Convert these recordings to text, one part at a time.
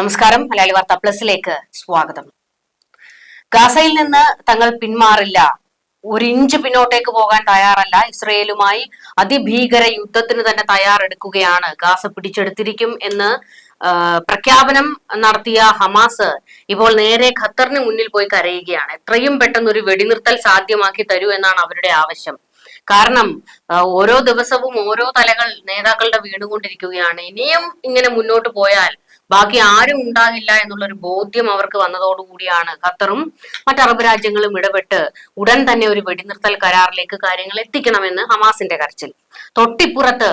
നമസ്കാരം. മലയാളി വാർത്ത പ്ലസിലേക്ക് സ്വാഗതം. ഗാസയിൽ നിന്ന് തങ്ങൾ പിന്മാറില്ല. ഒരു ഇഞ്ച് പിന്നോട്ടേക്ക് പോകാൻ തയ്യാറല്ല. ഇസ്രയേലുമായി അതിഭീകര യുദ്ധത്തിന് തന്നെ തയ്യാറെടുക്കുകയാണ്. ഗാസ പിടിച്ചെടുത്തിരിക്കും എന്ന് പ്രഖ്യാപനം നടത്തിയ ഹമാസ് ഇപ്പോൾ നേരെ ഖത്തറിന് മുന്നിൽ പോയി കരയുകയാണ്. എത്രയും പെട്ടെന്ന് ഒരു വെടിനിർത്തൽ സാധ്യമാക്കി തരൂ എന്നാണ് അവരുടെ ആവശ്യം. കാരണം ഓരോ ദിവസവും ഓരോ തലകൾ നേതാക്കളുടെ വീണുകൊണ്ടിരിക്കുകയാണ്. ഇനിയും ഇങ്ങനെ മുന്നോട്ട് പോയാൽ ബാക്കി ആരും ഉണ്ടാകില്ല എന്നുള്ളൊരു ബോധ്യം അവർക്ക് വന്നതോടുകൂടിയാണ് ഖത്തറും മറ്റ് അറബ് രാജ്യങ്ങളും ഇടപെട്ട് ഉടൻ തന്നെ ഒരു വെടിനിർത്തൽ കരാറിലേക്ക് കാര്യങ്ങൾ എത്തിക്കണമെന്ന് ഹമാസിന്റെ കരച്ചിൽ. തൊട്ടിപ്പുറത്ത്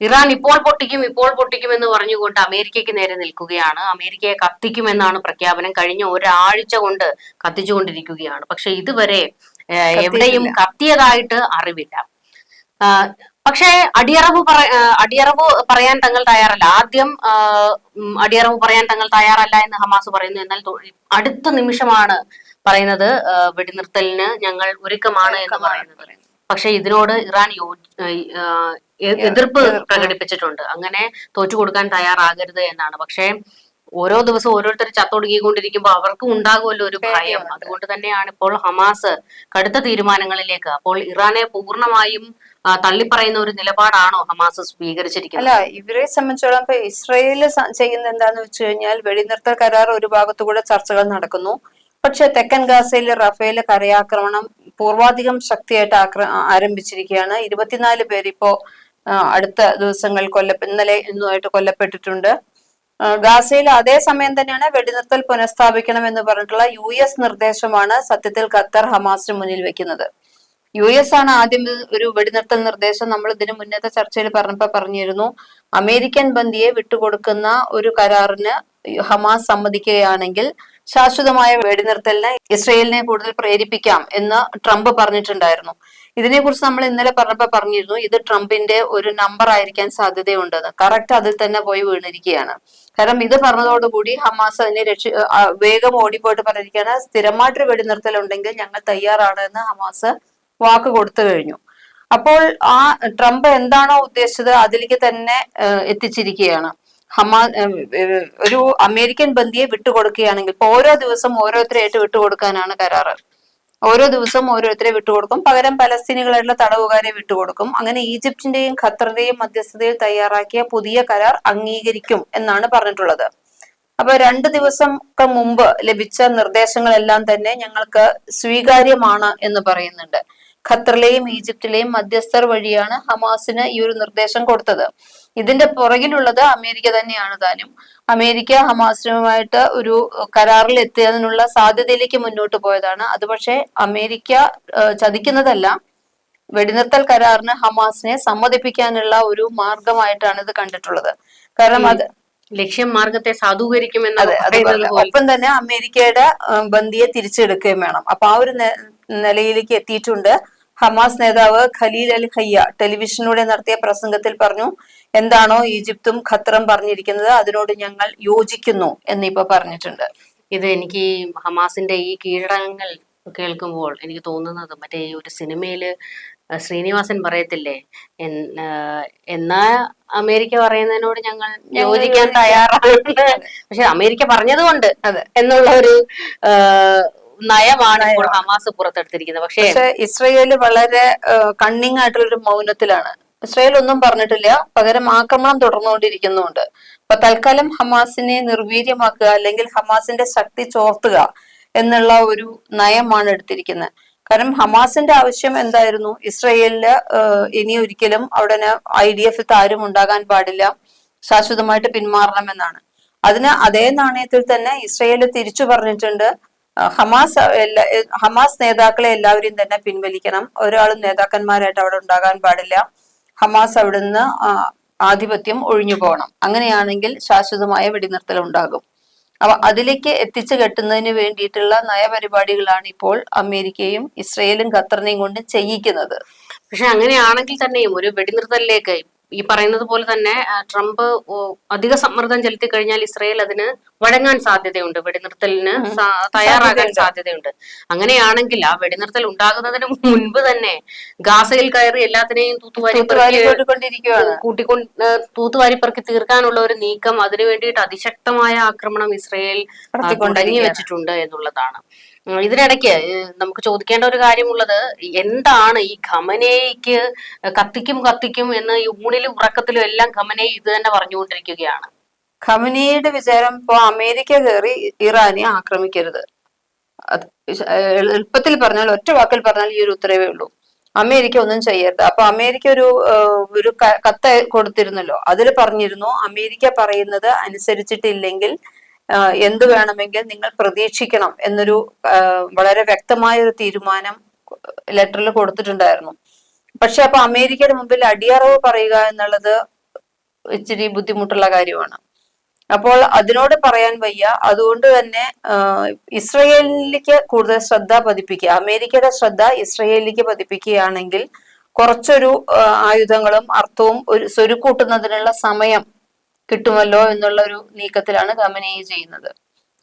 ഇറാൻ ഇപ്പോൾ പൊട്ടിക്കും ഇപ്പോൾ പൊട്ടിക്കും എന്ന് പറഞ്ഞുകൊണ്ട് അമേരിക്കയ്ക്ക് നേരെ നിൽക്കുകയാണ്. അമേരിക്കയെ കത്തിക്കുമെന്നാണ് പ്രഖ്യാപനം. കഴിഞ്ഞ ഒരാഴ്ച കൊണ്ട് കത്തിച്ചുകൊണ്ടിരിക്കുകയാണ്. പക്ഷെ ഇതുവരെ എവിടെയും കത്തിയതായിട്ട് അറിവില്ല. പക്ഷേ അടിയറവ് പറ അടിയറവ് പറയാൻ തങ്ങൾ തയ്യാറല്ല. ആദ്യം അടിയറവ് പറയാൻ തങ്ങൾ തയ്യാറല്ല എന്ന് ഹമാസ് പറയുന്നു. എന്നാൽ അടുത്ത നിമിഷമാണ് പറയുന്നത് വെടിനിർത്തലിന് ഞങ്ങൾ ഒരുക്കമാണ് എന്ന് പറയുന്നത്. പക്ഷെ ഇതിനോട് ഇറാൻ യോ എതിർപ്പ് പ്രകടിപ്പിച്ചിട്ടുണ്ട്. അങ്ങനെ തോറ്റു കൊടുക്കാൻ തയ്യാറാകരുത് എന്നാണ്. പക്ഷേ ഓരോ ദിവസവും ഓരോരുത്തർ ചത്തൊടുക്കിക്കൊണ്ടിരിക്കുമ്പോൾ അവർക്കും ഉണ്ടാകുമല്ലോ ഒരു ഭയം. അതുകൊണ്ട് തന്നെയാണ് ഇപ്പോൾ ഹമാസ് കടുത്ത തീരുമാനങ്ങളിലേക്ക്. അപ്പോൾ ഇറാനെ പൂർണമായും തള്ളിപ്പറയുന്ന ഒരു നിലപാടാണോ ഹമാസ് സ്വീകരിച്ചിരിക്കുന്നത്? അല്ല ഇവരെ സംബന്ധിച്ചോളം ഇപ്പൊ ഇസ്രയേൽ ചെയ്യുന്ന എന്താന്ന് വെച്ച് കഴിഞ്ഞാൽ വെടിനിർത്തൽ കരാർ ഒരു ഭാഗത്തുകൂടെ ചർച്ചകൾ നടക്കുന്നു. പക്ഷെ തെക്കൻ ഗാസയിലെ റഫേൽ കരയാക്രമണം പൂർവാധികം ശക്തിയായിട്ട് ആക്ര ആരംഭിച്ചിരിക്കുകയാണ്. ഇരുപത്തിനാല് പേരിപ്പോ അടുത്ത ദിവസങ്ങൾ കൊല്ല ഇന്നലെ ഇന്നുമായിട്ട് കൊല്ലപ്പെട്ടിട്ടുണ്ട്. ഗാസയിൽ അതേ സമയം തന്നെയാണ് വെടിനിർത്തൽ പുനഃസ്ഥാപിക്കണം എന്ന് പറഞ്ഞിട്ടുള്ള യു എസ് നിർദ്ദേശമാണ് സത്യത്തിൽ ഖത്തർ ഹമാസിന് മുന്നിൽ വെക്കുന്നത്. യു എസ് ആണ് ആദ്യം ഒരു വെടിനിർത്തൽ നിർദ്ദേശം നമ്മൾ ഇതിനു മുന്നത്തെ ചർച്ചയിൽ പറഞ്ഞപ്പോ പറഞ്ഞിരുന്നു. അമേരിക്കൻ ബന്ദിയെ വിട്ടുകൊടുക്കുന്ന ഒരു കരാറിന് ഹമാസ് സമ്മതിക്കുകയാണെങ്കിൽ ശാശ്വതമായ വെടിനിർത്തലിനെ ഇസ്രയേലിനെ കൂടുതൽ പ്രേരിപ്പിക്കാം എന്ന് ട്രംപ് പറഞ്ഞിട്ടുണ്ടായിരുന്നു. ഇതിനെക്കുറിച്ച് നമ്മൾ ഇന്നലെ പറഞ്ഞപ്പോ പറഞ്ഞിരുന്നു ഇത് ട്രംപിന്റെ ഒരു നമ്പർ ആയിരിക്കാൻ സാധ്യതയുണ്ടെന്ന് കറക്റ്റ് അതിൽ തന്നെ പോയി വീണിരിക്കുകയാണ്. കാരണം ഇത് പറഞ്ഞതോടുകൂടി ഹമാസ് അതിനെ രക്ഷ വേഗം ഓടിപ്പോയിട്ട് പറഞ്ഞിരിക്കുകയാണ്. സ്ഥിരമായിട്ടൊരു വെടിനിർത്തൽ ഉണ്ടെങ്കിൽ ഞങ്ങൾ തയ്യാറാണ് എന്ന് ഹമാസ് വാക്ക് കൊടുത്തു കഴിഞ്ഞു. അപ്പോൾ ആ ട്രംപ് എന്താണോ ഉദ്ദേശിച്ചത് അതിലേക്ക് തന്നെ എത്തിച്ചിരിക്കുകയാണ്. ഹമാ ഒരു അമേരിക്കൻ ബന്ധിയെ വിട്ടുകൊടുക്കുകയാണെങ്കിൽ ഇപ്പൊ ഓരോ ദിവസം ഓരോരുത്തരെയായിട്ട് വിട്ടുകൊടുക്കാനാണ് കരാറ്. ഓരോ ദിവസവും ഓരോരുത്തരെ വിട്ടുകൊടുക്കും. പകരം പലസ്തീനികളായിട്ടുള്ള തടവുകാരെ വിട്ടുകൊടുക്കും. അങ്ങനെ ഈജിപ്തിന്റെയും ഖത്തറിന്റെയും മധ്യസ്ഥതയിൽ തയ്യാറാക്കിയ പുതിയ കരാർ അംഗീകരിക്കും എന്നാണ് പറഞ്ഞിട്ടുള്ളത്. അപ്പൊ രണ്ട് ദിവസം ഒക്കെ മുമ്പ് ലഭിച്ച നിർദ്ദേശങ്ങളെല്ലാം തന്നെ ഞങ്ങൾക്ക് സ്വീകാര്യമാണ് എന്ന് പറയുന്നുണ്ട്. ഖത്തറിലെയും ഈജിപ്തിലെയും മധ്യസ്ഥർ വഴിയാണ് ഹമാസിന് ഈ ഒരു നിർദ്ദേശം കൊടുത്തത്. ഇതിന്റെ പുറകിലുള്ളത് അമേരിക്ക തന്നെയാണ് താനും. അമേരിക്ക ഹമാസുമായിട്ട് ഒരു കരാറിൽ എത്തിയതിനുള്ള സാധ്യതയിലേക്ക് മുന്നോട്ട് പോയതാണ്. അത് പക്ഷേ അമേരിക്ക ചതിക്കുന്നതല്ല. വെടിനിർത്തൽ കരാറിന് ഹമാസിനെ സമ്മതിപ്പിക്കാനുള്ള ഒരു മാർഗമായിട്ടാണ് ഇത് കണ്ടിട്ടുള്ളത്. കാരണം അത് ലക്ഷ്യം മാർഗത്തെ സാധൂകരിക്കുമെന്ന് ഒപ്പം തന്നെ അമേരിക്കയുടെ ബന്ധിയെ ബന്ദിയെ തിരിച്ചെടുക്കുകയും വേണം. അപ്പൊ ആ ഒരു നിലയിലേക്ക് എത്തിയിട്ടുണ്ട് ഹമാസ് നേതാവ് ഖലീൽ അൽ ഖയ്യ ടെലിവിഷനിലൂടെ നടത്തിയ പ്രസംഗത്തിൽ പറഞ്ഞു എന്താണോ ഈജിപ്തും ഖത്തറും പറഞ്ഞിരിക്കുന്നത് അതിനോട് ഞങ്ങൾ യോജിക്കുന്നു എന്നിപ്പോ പറഞ്ഞിട്ടുണ്ട്. ഇത് എനിക്ക് ഈ ഹമാസിന്റെ ഈ കീഴടങ്ങൾ കേൾക്കുമ്പോൾ എനിക്ക് തോന്നുന്നത് മറ്റേ ഒരു സിനിമയിൽ ശ്രീനിവാസൻ പറയത്തില്ലേ എന്നാ അമേരിക്ക പറയുന്നതിനോട് ഞങ്ങൾ യോജിക്കാൻ തയ്യാറാണ്. പക്ഷെ അമേരിക്ക പറഞ്ഞതുകൊണ്ട്. എന്നുള്ള ഒരു നയമാണ് ഇപ്പോൾ ഹമാസ് പുറത്തെടുത്തിരിക്കുന്നത്. പക്ഷേ ഇസ്രയേൽ വളരെ കണ്ണിങ് ആയിട്ടുള്ള ഒരു മൗനത്തിലാണ്. ഇസ്രയേൽ ഒന്നും പറഞ്ഞിട്ടില്ല. പകരം ആക്രമണം തുടർന്നുകൊണ്ടിരിക്കുന്നുണ്ട്. അപ്പൊ തൽക്കാലം ഹമാസിനെ നിർവീര്യമാക്കുക അല്ലെങ്കിൽ ഹമാസിന്റെ ശക്തി ചോർത്തുക എന്നുള്ള ഒരു നയമാണ് എടുത്തിരിക്കുന്നത്. കാരണം ഹമാസിന്റെ ആവശ്യം എന്തായിരുന്നു? ഇസ്രയേലിൽ ഇനി ഒരിക്കലും അവിടെ ഐ ഡി എഫ് താരും ഉണ്ടാകാൻ പാടില്ല. ശാശ്വതമായിട്ട് പിന്മാറണമെന്നാണ്. അതിന് അതേ നാണയത്തിൽ തന്നെ ഇസ്രയേൽ തിരിച്ചു പറഞ്ഞിട്ടുണ്ട്. ഹമാസ് എല്ലാ ഹമാസ് നേതാക്കളെ എല്ലാവരെയും തന്നെ പിൻവലിക്കണം. ഒരാളും നേതാക്കന്മാരായിട്ട് അവിടെ ഉണ്ടാകാൻ പാടില്ല. ഹമാസ് അവിടുന്ന് ആധിപത്യം ഒഴിഞ്ഞു പോകണം അങ്ങനെയാണെങ്കിൽ ശാശ്വതമായ വെടിനിർത്തൽ ഉണ്ടാകും അപ്പൊ അതിലേക്ക് എത്തിച്ചു കെട്ടുന്നതിന് വേണ്ടിയിട്ടുള്ള നയപരിപാടികളാണ് ഇപ്പോൾ അമേരിക്കയും ഇസ്രയേലും ഖത്തറിനെയും കൊണ്ട് ചെയ്യിക്കുന്നത്. പക്ഷെ അങ്ങനെയാണെങ്കിൽ തന്നെയും ഒരു വെടിനിർത്തലിലേക്ക് ഈ പറയുന്നത് പോലെ തന്നെ ട്രംപ് അധിക സമ്മർദ്ദം ചെലുത്തി കഴിഞ്ഞാൽ ഇസ്രയേൽ അതിന് വഴങ്ങാൻ സാധ്യതയുണ്ട് വെടിനിർത്തലിന് തയ്യാറാകാൻ സാധ്യതയുണ്ട്. അങ്ങനെയാണെങ്കിൽ ആ വെടിനിർത്തൽ ഉണ്ടാകുന്നതിന് മുൻപ് തന്നെ ഗാസയിൽ കയറി എല്ലാത്തിനെയും തൂത്തുവാരി കൂട്ടിക്കൊണ്ട് തൂത്തുവാരി പെറുക്കി തീർക്കാനുള്ള ഒരു നീക്കം അതിനു വേണ്ടിയിട്ട് അതിശക്തമായ ആക്രമണം ഇസ്രയേൽ തുടങ്ങി വെച്ചിട്ടുണ്ട് എന്നുള്ളതാണ്. ഇതിനിടയ്ക്ക് നമുക്ക് ചോദിക്കേണ്ട ഒരു കാര്യമുള്ളത് എന്താണ് ഈ ഖമനേയ്ക്ക് കത്തിക്കും കത്തിക്കും എന്ന് ഈ ഊണിലും ഉറക്കത്തിലും എല്ലാം ഖമനെ ഇത് തന്നെ പറഞ്ഞുകൊണ്ടിരിക്കുകയാണ്. ഖമനിയുടെ വിചാരം ഇപ്പൊ അമേരിക്ക കയറി ഇറാനെ ആക്രമിക്കരുത്. എളുപ്പത്തിൽ പറഞ്ഞാൽ ഒറ്റ വാക്കിൽ പറഞ്ഞാൽ ഈ ഒരു ഉത്തരവേ ഉള്ളൂ. അമേരിക്ക ഒന്നും ചെയ്യരുത്. അപ്പൊ അമേരിക്ക ഒരു ഒരു കത്ത് കൊടുത്തിരുന്നല്ലോ. അതിൽ പറഞ്ഞിരുന്നു അമേരിക്ക പറയുന്നത് അനുസരിച്ചിട്ടില്ലെങ്കിൽ എന്ത് വേണമെങ്കിൽ നിങ്ങൾ പ്രതീക്ഷിക്കണം എന്നൊരു വളരെ വ്യക്തമായ ഒരു തീരുമാനം ലെറ്ററിൽ കൊടുത്തിട്ടുണ്ടായിരുന്നു. പക്ഷെ അപ്പൊ അമേരിക്കയുടെ മുമ്പിൽ അടിയറവ് പറയുക എന്നുള്ളത് ഇച്ചിരി ബുദ്ധിമുട്ടുള്ള കാര്യമാണ്. അപ്പോൾ അതിനോട് പറയാൻ വയ്യ. അതുകൊണ്ട് തന്നെ ഇസ്രയേലിലേക്ക് കൂടുതൽ ശ്രദ്ധ പതിപ്പിക്കുക. അമേരിക്കയുടെ ശ്രദ്ധ ഇസ്രയേലിലേക്ക് പതിപ്പിക്കുകയാണെങ്കിൽ കുറച്ചൊരു ആയുധങ്ങളും അർത്ഥവും ഒരു സ്വരുക്കൂട്ടുന്നതിനുള്ള സമയം കിട്ടുമല്ലോ എന്നുള്ള ഒരു നീക്കത്തിലാണ് ഗമനി ചെയ്യുന്നത്.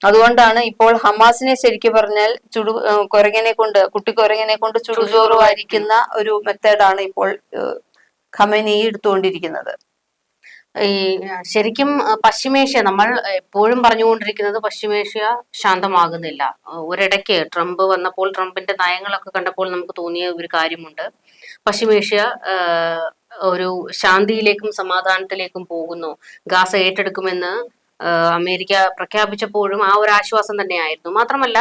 അതുകൊണ്ടാണ് ഇപ്പോൾ ഹമാസിനെ ശരിക്കും പറഞ്ഞാൽ ചുടു കുരങ്ങനെ കൊണ്ട് കുട്ടി കുരങ്ങനെ കൊണ്ട് ചുടുചോറ് വാരിക്കുന്ന ഒരു മെത്തേഡാണ് ഇപ്പോൾ ഖമനി എടുത്തുകൊണ്ടിരിക്കുന്നത്. ഈ ശരിക്കും പശ്ചിമേഷ്യ നമ്മൾ എപ്പോഴും പറഞ്ഞുകൊണ്ടിരിക്കുന്നത് പശ്ചിമേഷ്യ ശാന്തമാകുന്നില്ല. ഒരിടയ്ക്ക് ട്രംപ് വന്നപ്പോൾ ട്രംപിന്റെ നയങ്ങളൊക്കെ കണ്ടപ്പോൾ നമുക്ക് തോന്നിയ ഒരു കാര്യമുണ്ട്. പശ്ചിമേഷ്യ ഒരു ശാന്തിയിലേക്കും സമാധാനത്തിലേക്കും പോകുന്നു. ഗാസ ഏറ്റെടുക്കുമെന്ന് അമേരിക്ക പ്രഖ്യാപിച്ചപ്പോഴും ആ ഒരു ആശ്വാസം തന്നെയായിരുന്നു. മാത്രമല്ല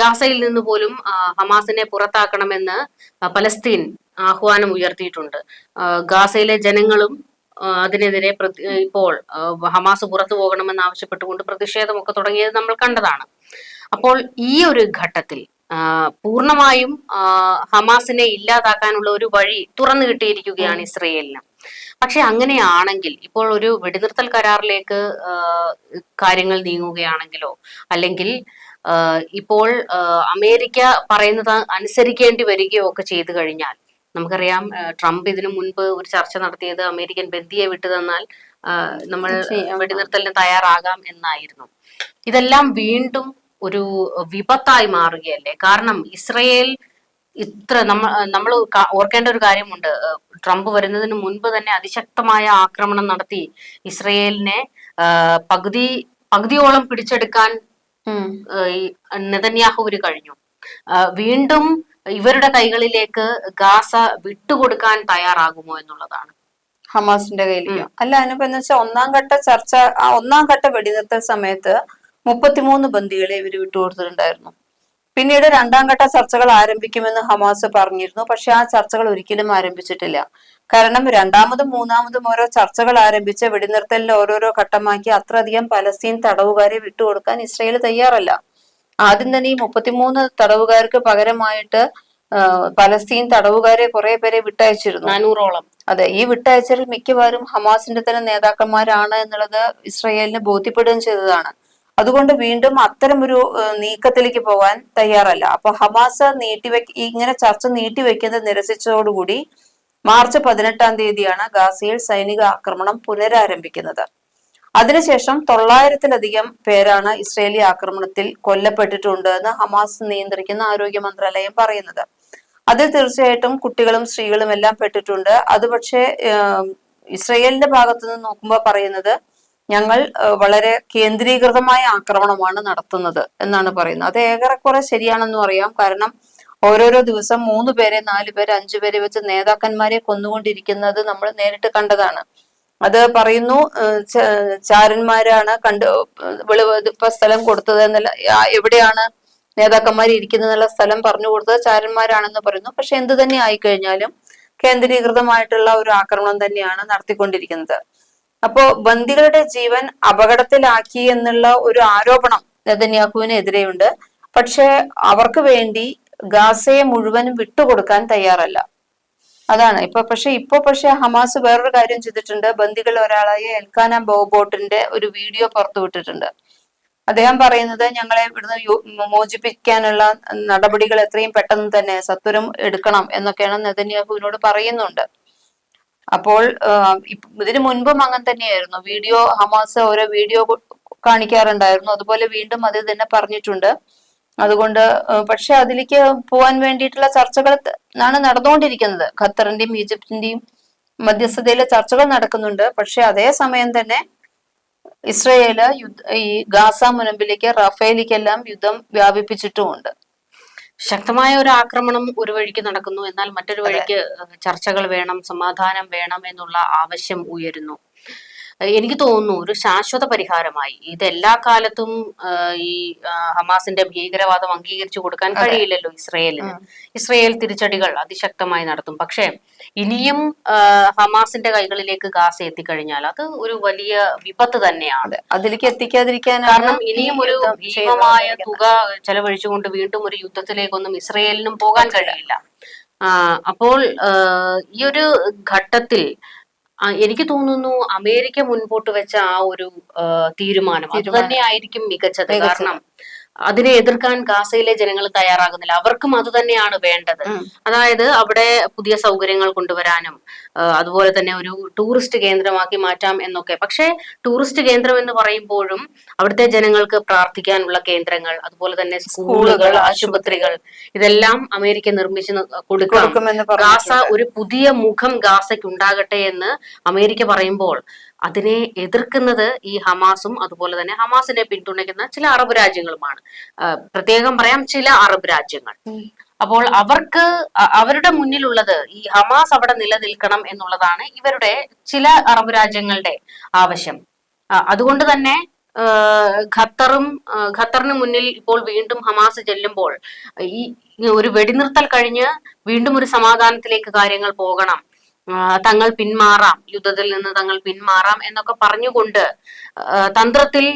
ഗാസയിൽ നിന്ന് പോലും ഹമാസിനെ പുറത്താക്കണമെന്ന് പലസ്തീൻ ആഹ്വാനം ഉയർത്തിയിട്ടുണ്ട്. ഗാസയിലെ ജനങ്ങളും അതിനെതിരെ ഇപ്പോൾ ഹമാസ് പുറത്തു പോകണമെന്ന് ആവശ്യപ്പെട്ടുകൊണ്ട് പ്രതിഷേധമൊക്കെ തുടങ്ങിയത് നമ്മൾ കണ്ടതാണ്. അപ്പോൾ ഈ ഒരു ഘട്ടത്തിൽ പൂർണമായും പൂർണമായും ഹമാസിനെ ഇല്ലാതാക്കാനുള്ള ഒരു വഴി തുറന്നു കിട്ടിയിരിക്കുകയാണ് ഇസ്രയേലിന്. പക്ഷെ അങ്ങനെയാണെങ്കിൽ ഇപ്പോൾ ഒരു വെടിനിർത്തൽ കരാറിലേക്ക് കാര്യങ്ങൾ നീങ്ങുകയാണെങ്കിലോ അല്ലെങ്കിൽ ഇപ്പോൾ അമേരിക്ക പറയുന്നത് അനുസരിക്കേണ്ടി വരികയോ ഒക്കെ ചെയ്തു കഴിഞ്ഞാൽ നമുക്കറിയാം ട്രംപ് ഇതിനു മുൻപ് ഒരു ചർച്ച നടത്തിയത് അമേരിക്കൻ ബന്ദിയെ വിട്ടുതന്നാൽ നമ്മൾ. വെടിനിർത്തലിന് തയ്യാറാകാം എന്നായിരുന്നു. ഇതെല്ലാം വീണ്ടും ഒരു വിപത്തായി മാറുകയല്ലേ? കാരണം ഇസ്രയേൽ ഇത്ര നമ്മ നമ്മൾ ഓർക്കേണ്ട ഒരു കാര്യമുണ്ട്. ട്രംപ് വരുന്നതിന് മുൻപ് തന്നെ അതിശക്തമായ ആക്രമണം നടത്തി ഇസ്രയേലിനെ പകുതി പകുതിയോളം പിടിച്ചെടുക്കാൻ നെതന്യാഹു ഒരു ഈ നെതന്യാഹുവിന് കഴിഞ്ഞു. വീണ്ടും ഇവരുടെ കൈകളിലേക്ക് ഗാസ വിട്ടുകൊടുക്കാൻ തയ്യാറാകുമോ എന്നുള്ളതാണ്. ഹമാസിന്റെ കയ്യിലേക്കോ അല്ല അതിനിപ്പോ എന്ന് വെച്ചാൽ ഒന്നാം ഘട്ട ചർച്ച ആ ഒന്നാം ഘട്ട വെടിനിർത്തൽ സമയത്ത് മുപ്പത്തിമൂന്ന് ബന്ദികളെ ഇവർ വിട്ടുകൊടുത്തിട്ടുണ്ടായിരുന്നു. പിന്നീട് രണ്ടാം ഘട്ട ചർച്ചകൾ ആരംഭിക്കുമെന്ന് ഹമാസ് പറഞ്ഞിരുന്നു. പക്ഷെ ആ ചർച്ചകൾ ഒരിക്കലും ആരംഭിച്ചിട്ടില്ല. കാരണം രണ്ടാമതും മൂന്നാമതും ഓരോ ചർച്ചകൾ ആരംഭിച്ച് വെടിനിർത്തലിൽ ഓരോരോ ഘട്ടമാക്കി അത്രയധികം പലസ്തീൻ തടവുകാരെ വിട്ടുകൊടുക്കാൻ ഇസ്രയേൽ തയ്യാറല്ല. ആദ്യം തന്നെ ഈ മുപ്പത്തിമൂന്ന് തടവുകാർക്ക് പകരമായിട്ട് പലസ്തീൻ തടവുകാരെ കുറെ പേരെ വിട്ടയച്ചിരുന്നു. നാനൂറോളം. അതെ ഈ വിട്ടയച്ചതിൽ മിക്കവാറും ഹമാസിന്റെ തന്നെ നേതാക്കന്മാരാണ് എന്നുള്ളത് ഇസ്രയേലിന് ബോധ്യപ്പെടുകയും ചെയ്തതാണ്. അതുകൊണ്ട് വീണ്ടും അത്തരം ഒരു നീക്കത്തിലേക്ക് പോകാൻ തയ്യാറല്ല. അപ്പൊ ഹമാസ് നീട്ടിവെക്ക ഇങ്ങനെ ചർച്ച നീട്ടിവെക്കുന്നത് നിരസിച്ചതോടുകൂടി മാർച്ച് പതിനെട്ടാം തീയതിയാണ് ഗാസയിൽ സൈനിക ആക്രമണം പുനരാരംഭിക്കുന്നത്. അതിനുശേഷം തൊള്ളായിരത്തിലധികം പേരാണ് ഇസ്രേലി ആക്രമണത്തിൽ കൊല്ലപ്പെട്ടിട്ടുണ്ട് എന്ന് ഹമാസ് നിയന്ത്രിക്കുന്ന ആരോഗ്യ മന്ത്രാലയം പറയുന്നത്. അതിൽ തീർച്ചയായിട്ടും കുട്ടികളും സ്ത്രീകളും എല്ലാം പെട്ടിട്ടുണ്ട്. അത് പക്ഷേ ഇസ്രയേലിന്റെ ഭാഗത്തു നിന്ന് നോക്കുമ്പോൾ പറയുന്നത് ഞങ്ങൾ വളരെ കേന്ദ്രീകൃതമായ ആക്രമണമാണ് നടത്തുന്നത് എന്നാണ് പറയുന്നത്. അത് ഏറെക്കുറെ ശരിയാണെന്നും അറിയാം. കാരണം ഓരോരോ ദിവസം മൂന്ന് പേരെ നാല് പേരെ അഞ്ചു പേരെ വെച്ച് നേതാക്കന്മാരെ കൊന്നുകൊണ്ടിരിക്കുന്നത് നമ്മൾ നേരിട്ട് കണ്ടതാണ്. അത് പറയുന്നു ചാരന്മാരാണ് കണ്ട് വെളിവ് ഇപ്പൊ സ്ഥലം കൊടുത്തത് എന്നല്ല എവിടെയാണ് നേതാക്കന്മാർ ഇരിക്കുന്നതെന്നുള്ള സ്ഥലം പറഞ്ഞു കൊടുത്തത് ചാരന്മാരാണെന്ന് പറയുന്നു. പക്ഷെ എന്ത് തന്നെ ആയിക്കഴിഞ്ഞാലും കേന്ദ്രീകൃതമായിട്ടുള്ള ഒരു ആക്രമണം തന്നെയാണ് നടത്തിക്കൊണ്ടിരിക്കുന്നത്. അപ്പോ ബന്ദികളുടെ ജീവൻ അപകടത്തിലാക്കി എന്നുള്ള ഒരു ആരോപണം നെതന്യാഹുവിനെതിരെയുണ്ട് പക്ഷെ അവർക്ക് വേണ്ടി ഗാസയെ മുഴുവനും വിട്ടുകൊടുക്കാൻ തയ്യാറല്ല. അതാണ്. ഇപ്പൊ പക്ഷെ ഇപ്പൊ പക്ഷെ ഹമാസ് വേറൊരു കാര്യം ചെയ്തിട്ടുണ്ട്. ബന്ദികൾ ഒരാളായ എൽക്കാന ബോബോട്ടിന്റെ ഒരു വീഡിയോ പുറത്തുവിട്ടിട്ടുണ്ട് അദ്ദേഹം പറയുന്നത് ഞങ്ങളെ ഇവിടുന്ന് മോചിപ്പിക്കാനുള്ള നടപടികൾ എത്രയും പെട്ടെന്ന് തന്നെ സത്വരം എടുക്കണം എന്നൊക്കെയാണ് നെതന്യാഹുവിനോട് പറയുന്നുണ്ട്. അപ്പോൾ ഇതിനു മുൻപും അങ്ങനെ തന്നെയായിരുന്നു. വീഡിയോ ഹമാസ് ഓരോ വീഡിയോ കാണിക്കാറുണ്ടായിരുന്നു. അതുപോലെ വീണ്ടും അത് തന്നെ പറഞ്ഞിട്ടുണ്ട്. അതുകൊണ്ട് പക്ഷെ അതിലേക്ക് പോവാൻ വേണ്ടിയിട്ടുള്ള ചർച്ചകൾ ആണ് നടന്നുകൊണ്ടിരിക്കുന്നത്. ഖത്തറിന്റെയും ഈജിപ്തിന്റെയും മധ്യസ്ഥതയിലെ ചർച്ചകൾ നടക്കുന്നുണ്ട്. പക്ഷെ അതേ സമയം തന്നെ ഇസ്രയേൽ യുദ്ധ ഈ ഗാസ മുനമ്പിലേക്ക് റഫേലിക്കെല്ലാം യുദ്ധം വ്യാപിപ്പിച്ചിട്ടുമുണ്ട്. ശക്തമായ ഒരു ആക്രമണം ഒരു വഴിക്ക് നടക്കുന്നു. എന്നാൽ മറ്റൊരു വഴിക്ക് ചർച്ചകൾ വേണം സമാധാനം വേണം എന്നുള്ള ആവശ്യം ഉയരുന്നു. എനിക്ക് തോന്നുന്നു ഒരു ശാശ്വത പരിഹാരമായി. ഇത് എല്ലാ കാലത്തും ഈ ഹമാസിന്റെ ഭീകരവാദം അംഗീകരിച്ചു കൊടുക്കാൻ കഴിയില്ലല്ലോ ഇസ്രയേലിന്. ഇസ്രയേൽ തിരിച്ചടികൾ അതിശക്തമായി നടത്തും. പക്ഷേ ഇനിയും ഹമാസിന്റെ കൈകളിലേക്ക് ഗാസ എത്തിക്കഴിഞ്ഞാൽ അത് ഒരു വലിയ വിപത്ത് തന്നെയാണ്. അതിലേക്ക് എത്തിക്കാതിരിക്കാൻ കാരണം ഇനിയും ഒരു ഭീമമായ തുക ചെലവഴിച്ചുകൊണ്ട് വീണ്ടും ഒരു യുദ്ധത്തിലേക്കൊന്നും ഇസ്രയേലിനും പോകാൻ കഴിയില്ല. അപ്പോൾ ഈ ഒരു ഘട്ടത്തിൽ എനിക്ക് തോന്നുന്നു അമേരിക്ക മുൻപോട്ട് വെച്ച ആ ഒരു തീരുമാനം അത്. തന്നെയായിരിക്കും മികച്ചത്. കാരണം അതിനെ എതിർക്കാൻ ഗാസയിലെ ജനങ്ങൾ തയ്യാറാകുന്നില്ല. അവർക്കും അത് തന്നെയാണ് വേണ്ടത്. അതായത് അവിടെ പുതിയ സൗകര്യങ്ങൾ കൊണ്ടുവരാനും അതുപോലെ തന്നെ ഒരു ടൂറിസ്റ്റ് കേന്ദ്രമാക്കി മാറ്റാം എന്നൊക്കെ. പക്ഷേ ടൂറിസ്റ്റ് കേന്ദ്രം എന്ന് പറയുമ്പോഴും അവിടുത്തെ ജനങ്ങൾക്ക് പ്രാർത്ഥിക്കാനുള്ള കേന്ദ്രങ്ങൾ അതുപോലെ തന്നെ സ്കൂളുകൾ ആശുപത്രികൾ ഇതെല്ലാം അമേരിക്ക നിർമ്മിച്ച് കൊടുക്കണം. ഗാസ ഒരു പുതിയ മുഖം ഗാസയ്ക്ക് ഉണ്ടാകട്ടെ എന്ന് അമേരിക്ക പറയുമ്പോൾ അതിനെ എതിർക്കുന്നത് ഈ ഹമാസും അതുപോലെ തന്നെ ഹമാസിനെ പിന്തുണയ്ക്കുന്ന ചില അറബ് രാജ്യങ്ങളുമാണ്. പ്രത്യേകം പറയാം ചില അറബ് രാജ്യങ്ങൾ. അപ്പോൾ അവർക്ക് അവരുടെ മുന്നിലുള്ളത് ഈ ഹമാസ് അവിടെ നിലനിൽക്കണം എന്നുള്ളതാണ് ഇവരുടെ ചില അറബ് രാജ്യങ്ങളുടെ ആവശ്യം. അതുകൊണ്ട് തന്നെ ഖത്തറും ഖത്തറിന് മുന്നിൽ ഇപ്പോൾ വീണ്ടും ഹമാസ് ചെല്ലുമ്പോൾ ഈ ഒരു വെടിനിർത്തൽ കഴിഞ്ഞ് വീണ്ടും ഒരു സമാധാനത്തിലേക്ക് കാര്യങ്ങൾ പോകണം. തങ്ങൾ പിന്മാറാം. യുദ്ധത്തിൽ നിന്ന് തങ്ങൾ പിന്മാറാം എന്നൊക്കെ പറഞ്ഞുകൊണ്ട് തന്ത്രത്തിൽ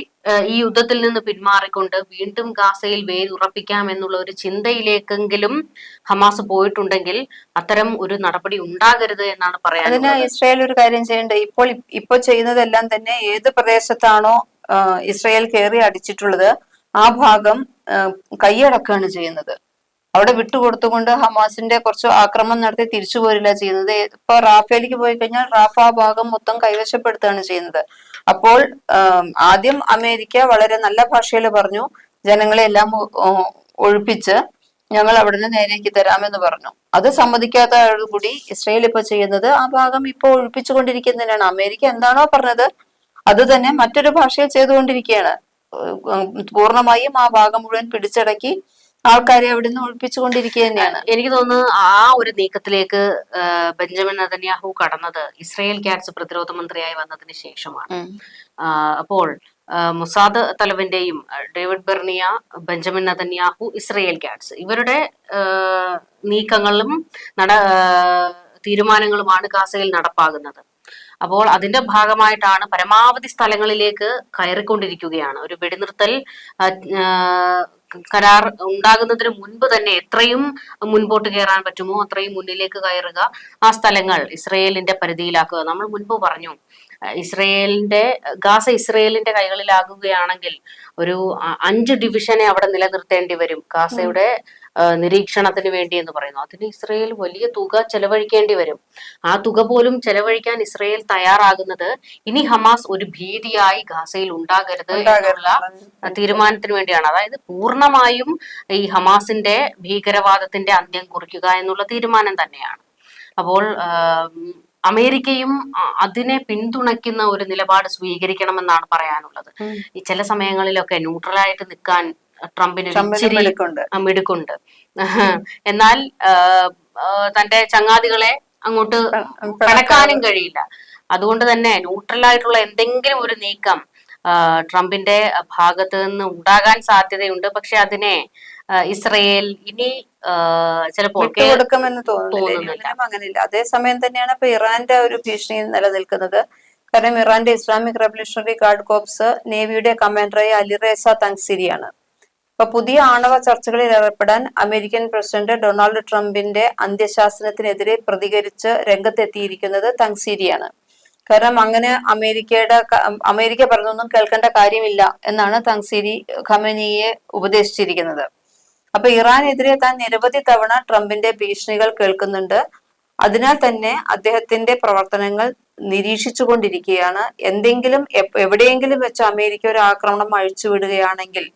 ഈ യുദ്ധത്തിൽ നിന്ന് പിന്മാറിക്കൊണ്ട് വീണ്ടും ഗാസയിൽ വേരുറപ്പിക്കാം എന്നുള്ള ഒരു ചിന്തയിലേക്കെങ്കിലും ഹമാസ് പോയിട്ടുണ്ടെങ്കിൽ അത്തരം ഒരു നടപടി ഉണ്ടാകരുത് എന്നാണ് അതിന് പറയാനുള്ളത് ഇസ്രായേൽ ഒരു കാര്യം ചെയ്യേണ്ടത് ഇപ്പോൾ ഇപ്പോൾ ചെയ്യുന്നതെല്ലാം തന്നെ ഏത് പ്രദേശത്താണോ ഇസ്രായേൽ കയറി അടിച്ചിട്ടുള്ളത് ആ ഭാഗം കൈയടക്കാണ് ചെയ്യുന്നത്. അവിടെ വിട്ടുകൊടുത്തുകൊണ്ട് ഹമാസിന്റെ കുറച്ച് ആക്രമണം നടത്തി തിരിച്ചു പോരില്ല ചെയ്യുന്നത്. ഇപ്പൊ റാഫേലിക്ക് പോയി കഴിഞ്ഞാൽ റാഫ ആ ഭാഗം മൊത്തം കൈവശപ്പെടുത്തുകയാണ് ചെയ്യുന്നത്. അപ്പോൾ ആദ്യം അമേരിക്ക വളരെ നല്ല ഭാഷയിൽ പറഞ്ഞു ജനങ്ങളെ എല്ലാം ഒഴിപ്പിച്ച് ഞങ്ങൾ അവിടുന്ന് നേരേക്ക് തരാമെന്ന് പറഞ്ഞു. അത് സമ്മതിക്കാത്തതോടുകൂടി ഇസ്രയേൽ ഇപ്പൊ ചെയ്യുന്നത് ആ ഭാഗം ഇപ്പൊ ഒഴിപ്പിച്ചുകൊണ്ടിരിക്കുന്നതിനാണ് അമേരിക്ക എന്താണോ പറഞ്ഞത് അത് തന്നെ മറ്റൊരു ഭാഷയിൽ ചെയ്തുകൊണ്ടിരിക്കുകയാണ്. പൂർണമായും ആ ഭാഗം മുഴുവൻ പിടിച്ചടക്കി ആൾക്കാരെ അവിടുന്ന് ഒഴിപ്പിച്ചുകൊണ്ടിരിക്കുക തന്നെയാണ്. എനിക്ക് തോന്നുന്നു ആ ഒരു നീക്കത്തിലേക്ക് ബെഞ്ചമിൻ നെതന്യാഹു കടന്നത് ഇസ്രയേൽ ക്യാറ്റ്സ് പ്രതിരോധ മന്ത്രിയായി വന്നതിന് ശേഷമാണ്. അപ്പോൾ Mossad തലവിന്റെയും David Barnea Benjamin Netanyahu Israel Katz ഇവരുടെ നീക്കങ്ങളും നട തീരുമാനങ്ങളുമാണ് ഗാസയിൽ നടപ്പാകുന്നത്. അപ്പോൾ അതിന്റെ ഭാഗമായിട്ടാണ് പരമാവധി സ്ഥലങ്ങളിലേക്ക് കയറിക്കൊണ്ടിരിക്കുകയാണ്. ഒരു വെടിനിർത്തൽ കരാർ ഉണ്ടാകുന്നതിന് മുൻപ് തന്നെ എത്രയും മുൻപോട്ട് കയറാൻ പറ്റുമോ അത്രയും മുന്നിലേക്ക് കയറുക ആ സ്ഥലങ്ങൾ ഇസ്രയേലിന്റെ പരിധിയിലാക്കുക. നമ്മൾ മുൻപ് പറഞ്ഞു ഇസ്രയേലിന്റെ ഗാസ ഇസ്രയേലിന്റെ കൈകളിലാകുകയാണെങ്കിൽ ഒരു അഞ്ച് ഡിവിഷനെ അവിടെ നിലനിർത്തേണ്ടി വരും. ഗാസയുടെ നിരീക്ഷണത്തിന് വേണ്ടി എന്ന് പറയുന്നു. അതിന് ഇസ്രയേൽ വലിയ തുക ചെലവഴിക്കേണ്ടി വരും. ആ തുക പോലും ചെലവഴിക്കാൻ ഇസ്രയേൽ തയ്യാറാകുന്നത് ഇനി ഹമാസ് ഒരു ഭീതിയായി ഗാസയിൽ ഉണ്ടാകരുത് എന്നുള്ള തീരുമാനത്തിന് വേണ്ടിയാണ്. അതായത് പൂർണമായും ഈ ഹമാസിന്റെ ഭീകരവാദത്തിന്റെ അന്ത്യം കുറിക്കുക എന്നുള്ള തീരുമാനം തന്നെയാണ്. അപ്പോൾ അമേരിക്കയും അതിനെ പിന്തുണയ്ക്കുന്ന ഒരു നിലപാട് സ്വീകരിക്കണമെന്നാണ് പറയാനുള്ളത്. ഈ ചില സമയങ്ങളിലൊക്കെ ന്യൂട്രലായിട്ട് നിൽക്കാൻ ട്രംപിന് മിടുക്കുണ്ട്. എന്നാൽ തന്റെ ചങ്ങാതികളെ അങ്ങോട്ട് കണക്കാനും കഴിയില്ല. അതുകൊണ്ട് തന്നെ ന്യൂട്രൽ ആയിട്ടുള്ള എന്തെങ്കിലും ഒരു നീക്കം ട്രംപിന്റെ ഭാഗത്ത് നിന്ന് ഉണ്ടാകാൻ സാധ്യതയുണ്ട്. പക്ഷെ അതിനെ ഇസ്രയേൽ ഇനി ചിലപ്പോൾ കൊടുക്കുമെന്ന് തോന്നുന്നില്ല. അങ്ങനെയില്ല. അതേസമയം തന്നെയാണ് ഇപ്പൊ ഇറാന്റെ ഒരു ഭീഷണി നിലനിൽക്കുന്നത്. കാരണം ഇറാന്റെ ഇസ്ലാമിക് റവല്യൂഷണറി ഗാർഡ് കോപ്സ് നേവിയുടെ കമാൻഡറായ അലിറേസ തങ്സിരിയാണ് അപ്പൊ പുതിയ ആണവ ചർച്ചകളിൽ ഏർപ്പെടാൻ അമേരിക്കൻ പ്രസിഡന്റ് ഡൊണാൾഡ് ട്രംപിന്റെ അന്ത്യശാസനത്തിനെതിരെ പ്രതികരിച്ച് രംഗത്തെത്തിയിരിക്കുന്നത് തങ്സീരിയാണ് കാരണം അങ്ങനെ അമേരിക്കയുടെ അമേരിക്ക പറഞ്ഞൊന്നും കേൾക്കേണ്ട കാര്യമില്ല എന്നാണ് തങ്സീരി ഖമനിയെ ഉപദേശിച്ചിരിക്കുന്നത്. അപ്പൊ ഇറാനെതിരെ താൻ നിരവധി തവണ ട്രംപിന്റെ ഭീഷണികൾ കേൾക്കുന്നുണ്ട്. അതിനാൽ തന്നെ അദ്ദേഹത്തിന്റെ പ്രവർത്തനങ്ങൾ നിരീക്ഷിച്ചുകൊണ്ടിരിക്കുകയാണ്. എന്തെങ്കിലും എവിടെയെങ്കിലും വെച്ച് അമേരിക്ക ഒരു ആക്രമണം അഴിച്ചുവിടുകയാണെങ്കിൽ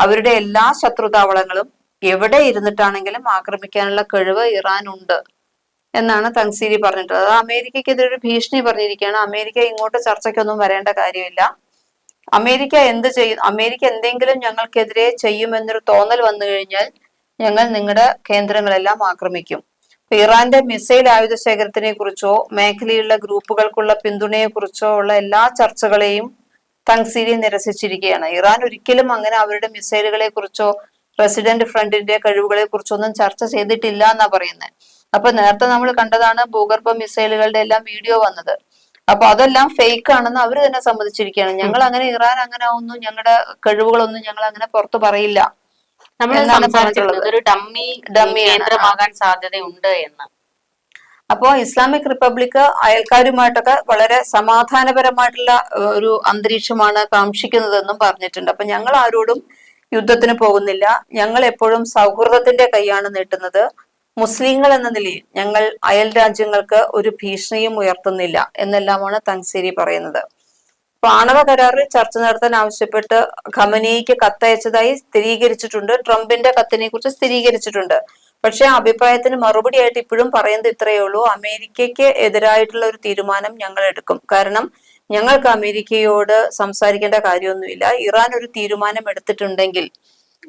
അവരുടെ എല്ലാ ശത്രുതാവളങ്ങളും എവിടെ ഇരുന്നിട്ടാണെങ്കിലും ആക്രമിക്കാനുള്ള കഴിവ് ഇറാനുണ്ട് എന്നാണ് തങ്സീരി പറഞ്ഞിട്ടുള്ളത്. അത് അമേരിക്കയ്ക്കെതിരെ ഒരു ഭീഷണി പറഞ്ഞിരിക്കുകയാണ്. അമേരിക്ക ഇങ്ങോട്ട് ചർച്ചയ്ക്കൊന്നും വരേണ്ട കാര്യമില്ല. അമേരിക്ക എന്ത് ചെയ്യും അമേരിക്ക എന്തെങ്കിലും ഞങ്ങൾക്കെതിരെ ചെയ്യുമെന്നൊരു തോന്നൽ വന്നു കഴിഞ്ഞാൽ ഞങ്ങൾ നിങ്ങളുടെ കേന്ദ്രങ്ങളെല്ലാം ആക്രമിക്കും. ഇറാന്റെ മിസൈൽ ആയുധ ശേഖരത്തിനെ കുറിച്ചോ മേഖലയിലുള്ള ഗ്രൂപ്പുകൾക്കുള്ള പിന്തുണയെ കുറിച്ചോ ഉള്ള എല്ലാ ചർച്ചകളെയും തങ്സീരി നിരസിച്ചിരിക്കുകയാണ്. ഇറാൻ ഒരിക്കലും അങ്ങനെ അവരുടെ മിസൈലുകളെ കുറിച്ചോ പ്രസിഡന്റ് ഫ്രണ്ടിന്റെ കഴിവുകളെ കുറിച്ചോ ഒന്നും ചർച്ച ചെയ്തിട്ടില്ല എന്നാ പറയുന്നത്. അപ്പൊ നേരത്തെ നമ്മൾ കണ്ടതാണ് ഭൂഗർഭ മിസൈലുകളുടെ എല്ലാം വീഡിയോ വന്നത്. അപ്പൊ അതെല്ലാം ഫേക്ക് ആണെന്ന് അവർ തന്നെ സമ്മതിച്ചിരിക്കുകയാണ്. ഞങ്ങൾ അങ്ങനെ ഇറാൻ അങ്ങനെ ഒന്നും ഞങ്ങളുടെ കഴിവുകളൊന്നും ഞങ്ങൾ അങ്ങനെ പുറത്തു പറയില്ല നമ്മൾ എന്നാണ് ഒരു ഡമ്മി ഡമ്മി കേന്ദ്രമാകാൻ സാധ്യതയുണ്ട് എന്ന്. അപ്പോ ഇസ്ലാമിക് റിപ്പബ്ലിക് അയൽക്കാരുമായിട്ടൊക്കെ വളരെ സമാധാനപരമായിട്ടുള്ള ഒരു അന്തരീക്ഷമാണ് കാക്ഷിക്കുന്നതെന്നും പറഞ്ഞിട്ടുണ്ട്. അപ്പൊ ഞങ്ങൾ ആരോടും യുദ്ധത്തിന് പോകുന്നില്ല. ഞങ്ങൾ എപ്പോഴും സൗഹൃദത്തിന്റെ കൈയാണ് നീട്ടുന്നത്. മുസ്ലിങ്ങൾ എന്ന നിലയിൽ ഞങ്ങൾ അയൽ രാജ്യങ്ങൾക്ക് ഒരു ഭീഷണിയും ഉയർത്തുന്നില്ല എന്നെല്ലാമാണ് തങ്സേരി പറയുന്നത്. ആണവ കരാറിൽ ചർച്ച നടത്താൻ ആവശ്യപ്പെട്ട് ഖമനേയ്ക്ക് കത്തയച്ചതായി സ്ഥിരീകരിച്ചിട്ടുണ്ട്. ട്രംപിന്റെ കത്തിനെ കുറിച്ച് സ്ഥിരീകരിച്ചിട്ടുണ്ട്. പക്ഷെ ആ അഭിപ്രായത്തിന് മറുപടിയായിട്ട് ഇപ്പോഴും പറയുന്നത് ഇത്രയേ ഉള്ളൂ. അമേരിക്കയ്ക്ക് എതിരായിട്ടുള്ള ഒരു തീരുമാനം ഞങ്ങൾ എടുക്കും. കാരണം ഞങ്ങൾക്ക് അമേരിക്കയോട് സംസാരിക്കേണ്ട കാര്യമൊന്നുമില്ല. ഇറാൻ ഒരു തീരുമാനം എടുത്തിട്ടുണ്ടെങ്കിൽ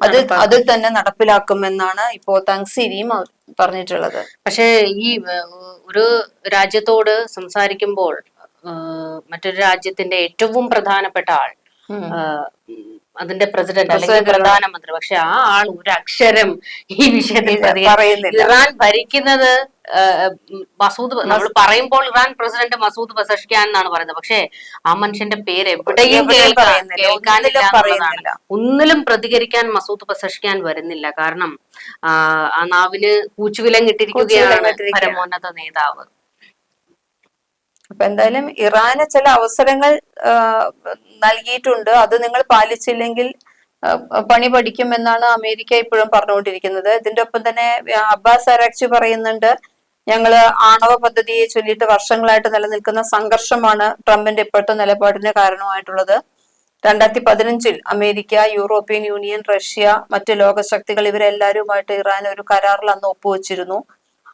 അത് അതിൽ തന്നെ നടപ്പിലാക്കുമെന്നാണ് ഇപ്പോ തങ്സിരിയും പറഞ്ഞിട്ടുള്ളത്. പക്ഷേ ഈ ഒരു രാജ്യത്തോട് സംസാരിക്കുമ്പോൾ മറ്റൊരു രാജ്യത്തിന്റെ ഏറ്റവും പ്രധാനപ്പെട്ട ആൾ അതിന്റെ പ്രസിഡന്റ് അല്ലെങ്കിൽ പ്രധാനമന്ത്രി. പക്ഷെ ആ ആൾ ഒരു അക്ഷരം ഈ വിഷയത്തിൽ. ഇറാൻ ഭരിക്കുന്നത് മസൂദ് നമ്മൾ പറയുമ്പോൾ ഇറാൻ പ്രസിഡന്റ് മസൂദ് ബസഷ്ഖാൻ എന്നാണ് പറയുന്നത്. പക്ഷേ ആ മനുഷ്യന്റെ പേര് എവിടെയും കേൾക്കാനില്ല ഒന്നിലും പ്രതികരിക്കാൻ മസൂദ് ബസഷ്ഖാൻ വരുന്നില്ല. കാരണം ആ, ആ നാവിന് കൂച്ചുവിലം കിട്ടിരിക്കുകയാണ് പരമോന്നത നേതാവ്. അപ്പൊ എന്തായാലും ഇറാന് ചില അവസരങ്ങൾ നൽകിയിട്ടുണ്ട്. അത് നിങ്ങൾ പാലിച്ചില്ലെങ്കിൽ പണി പഠിക്കും എന്നാണ് അമേരിക്ക ഇപ്പോഴും പറഞ്ഞുകൊണ്ടിരിക്കുന്നത്. ഇതിന്റെ ഒപ്പം തന്നെ അബ്ബാസ് അരാക്ചി പറയുന്നുണ്ട് ഞങ്ങൾ ആണവ പദ്ധതിയെ ചൊല്ലിയിട്ട് വർഷങ്ങളായിട്ട് നിലനിൽക്കുന്ന സംഘർഷമാണ് ട്രംപിന്റെ ഇപ്പോഴത്തെ നിലപാടിന് കാരണമായിട്ടുള്ളത്. രണ്ടായിരത്തി പതിനഞ്ചിൽ അമേരിക്ക യൂറോപ്യൻ യൂണിയൻ റഷ്യ മറ്റ് ലോകശക്തികൾ ഇവരെല്ലാവരുമായിട്ട് ഇറാൻ ഒരു കരാറിൽ അന്ന് ഒപ്പുവെച്ചിരുന്നു.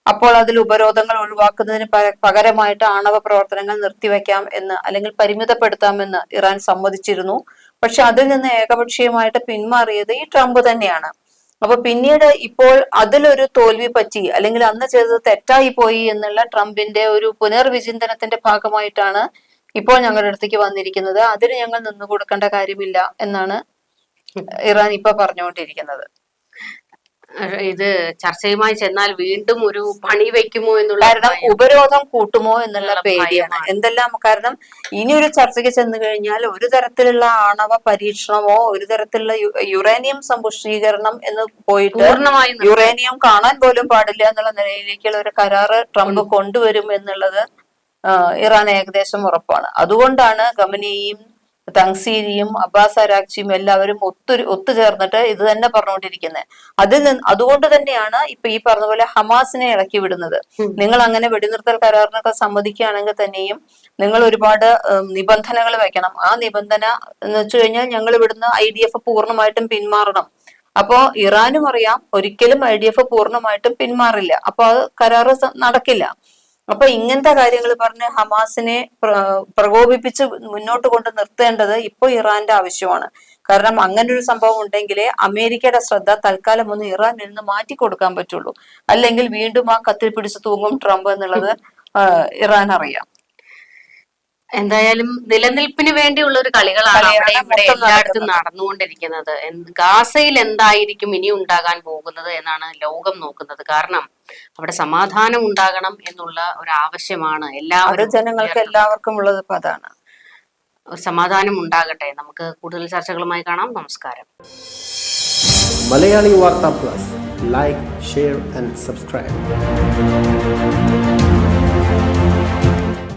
അപ്പോൾ അതിൽ ഉപരോധങ്ങൾ ഒഴിവാക്കുന്നതിന് പകരമായിട്ട് ആണവ പ്രവർത്തനങ്ങൾ നിർത്തിവെക്കാം എന്ന് അല്ലെങ്കിൽ പരിമിതപ്പെടുത്താമെന്ന് ഇറാൻ സമ്മതിച്ചിരുന്നു. പക്ഷെ അതിൽ നിന്ന് ഏകപക്ഷീയമായിട്ട് പിന്മാറിയത് ഈ ട്രംപ് തന്നെയാണ്. അപ്പൊ പിന്നീട് ഇപ്പോൾ അതിലൊരു തോൽവി പറ്റി അല്ലെങ്കിൽ അന്ന് ചെയ്തത് തെറ്റായി പോയി എന്നുള്ള ട്രംപിന്റെ ഒരു പുനർവിചിന്തനത്തിന്റെ ഭാഗമായിട്ടാണ് ഇപ്പോൾ ഞങ്ങളുടെ അടുത്തേക്ക് വന്നിരിക്കുന്നത്. അതിന് ഞങ്ങൾ നിന്നു കൊടുക്കേണ്ട കാര്യമില്ല എന്നാണ് ഇറാൻ ഇപ്പൊ പറഞ്ഞുകൊണ്ടിരിക്കുന്നത്. ഇത് ചർച്ചയുമായി ചെന്നാൽ വീണ്ടും ഒരു പണി വെക്കുമോ എന്നുള്ള കാരണം ഉപരോധം കൂട്ടുമോ എന്നുള്ള പേടിയാണ്. എന്തെല്ലാം കാരണം? ഇനി ഒരു ചർച്ചയ്ക്ക് ചെന്ന് കഴിഞ്ഞാൽ ഒരു തരത്തിലുള്ള ആണവ പരീക്ഷണമോ ഒരു തരത്തിലുള്ള യുറേനിയം സമ്പുഷ്ടീകരണം എന്ന് പോയിട്ട് പൂർണമായും യുറേനിയം കാണാൻ പോലും പാടില്ല എന്നുള്ള നിലയിലേക്കുള്ള ഒരു കരാറ് ട്രംപ് കൊണ്ടുവരും എന്നുള്ളത് ഇറാൻ ഏകദേശം ഉറപ്പാണ്. അതുകൊണ്ടാണ് ഗമനിയും തങ്സീരിയും അബ്ബാസ് അരാക്ചിയും എല്ലാവരും ഒത്തു ഒത്തുചേർന്നിട്ട് ഇത് തന്നെ പറഞ്ഞുകൊണ്ടിരിക്കുന്നത് അതിൽ നിന്ന് അതുകൊണ്ട് തന്നെയാണ് ഇപ്പൊ ഈ പറഞ്ഞ പോലെ ഹമാസിനെ ഇളക്കി വിടുന്നത്. നിങ്ങൾ അങ്ങനെ വെടിനിർത്തൽ കരാറിനൊക്കെ സമ്മതിക്കുകയാണെങ്കിൽ തന്നെയും നിങ്ങൾ ഒരുപാട് നിബന്ധനകൾ വെക്കണം. ആ നിബന്ധന എന്ന് വെച്ചു കഴിഞ്ഞാൽ ഞങ്ങൾ ഇവിടുന്ന് ഐ ഡി എഫ് പൂർണമായിട്ടും പിന്മാറണം. അപ്പോ ഇറാനും അറിയാം ഒരിക്കലും ഐ ഡി എഫ് പൂർണമായിട്ടും പിന്മാറില്ല. അപ്പൊ അത് കരാറ് നടക്കില്ല. അപ്പൊ ഇങ്ങനത്തെ കാര്യങ്ങൾ പറഞ്ഞ് ഹമാസിനെ പ്രകോപിപ്പിച്ച് മുന്നോട്ട് കൊണ്ട് നിർത്തേണ്ടത് ഇപ്പൊ ഇറാന്റെ ആവശ്യമാണ്. കാരണം അങ്ങനെ ഒരു സംഭവം ഉണ്ടെങ്കിലേ അമേരിക്കയുടെ ശ്രദ്ധ തൽക്കാലം ഒന്ന് ഇറാനിൽ നിന്ന് മാറ്റി കൊടുക്കാൻ പറ്റുള്ളൂ. അല്ലെങ്കിൽ വീണ്ടും ആ കത്തിൽ പിടിച്ച് തൂങ്ങും ട്രംപ് എന്നുള്ളത് ഇറാൻ അറിയാം. എന്തായാലും നിലനിൽപ്പിന് വേണ്ടിയുള്ള ഒരു കളികളാണ് അവിടെ ഇവിടെ എല്ലായിടത്തും. നടന്നുകൊണ്ടിരിക്കുന്നത്. ഗാസയിൽ എന്തായിരിക്കും ഇനി ഉണ്ടാകാൻ പോകുന്നത് എന്നാണ് ലോകം നോക്കുന്നത്. കാരണം അവിടെ സമാധാനം ഉണ്ടാകണം എന്നുള്ള ഒരു ആവശ്യമാണ് എല്ലാവരും ജനങ്ങൾക്ക്. എല്ലാവർക്കും ഉള്ളത് ഇപ്പൊ അതാണ്. ഒരു സമാധാനം ഉണ്ടാകട്ടെ. നമുക്ക് കൂടുതൽ ചർച്ചകളുമായി കാണാം. നമസ്കാരം. മലയാളി വാർത്താ plus. Like share and subscribe